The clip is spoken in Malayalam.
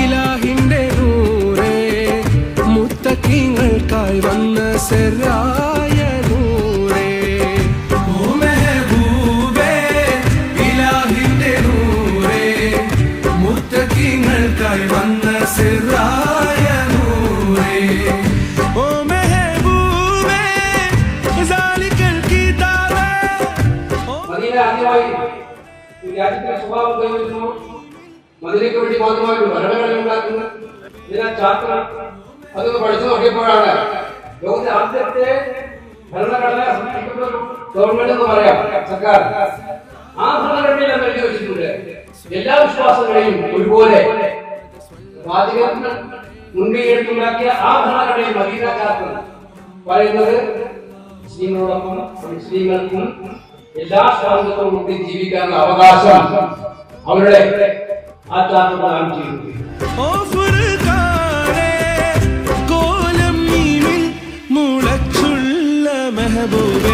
ഇലാഹിന്റെ നൂറേ മുത്തക്കിങ്ങൾക്കായി വന്ന സെറായ നൂറേ. ഓ മെഹബൂബേ ഇലാഹിന്റെ നൂറേ മുത്തക്കിങ്ങൾക്കായി വന്ന സെറായ നൂറേ. ഓ മെഹബൂബേ സാലിക്കൽ കിതാബേ. മദീന ആദ്യമായി. രാജ്യത്തിന്റെ സ്വഭാവം കൈവരുന്നു. മതിലേക്ക് വേണ്ടി മാത്രമായിട്ട് ഭരണഘടന ഉണ്ടാക്കുന്ന. ഇതിനാ ചാർട്ടർ അതൊന്ന് പഠിച്ചു നോക്കിയപ്പോഴാണ് ലോകത്തെ ആദ്യത്തെ ഭരണഘടന ഗവൺമെന്റ് എന്ന് പറയാം. സർക്കാർ. ആ ഭരണഘടനയിൽ നമ്മൾ എഴുതി വെച്ചിട്ടുണ്ട്. എല്ലാ വിശ്വാസങ്ങളെയും ഒരുപോലെ വാചകത്തിന് മുൻകൈ എടുത്തുണ്ടാക്കിയ ആ ഭരണഘടനയിൽ മദീന ചാർട്ടർ പറയുന്നത് മുസ്ലിങ്ങളോടൊപ്പം മുസ്ലിങ്ങൾക്കും എല്ലാ സ്വാതന്ത്ര്യത്തോടും കൂടി ജീവിക്കാനുള്ള അവകാശം അവരുടെ ആത്മാർത്ഥം ചെയ്യുന്നു. പ്രദാനം മുളച്ചുള്ള മെഹബൂബ.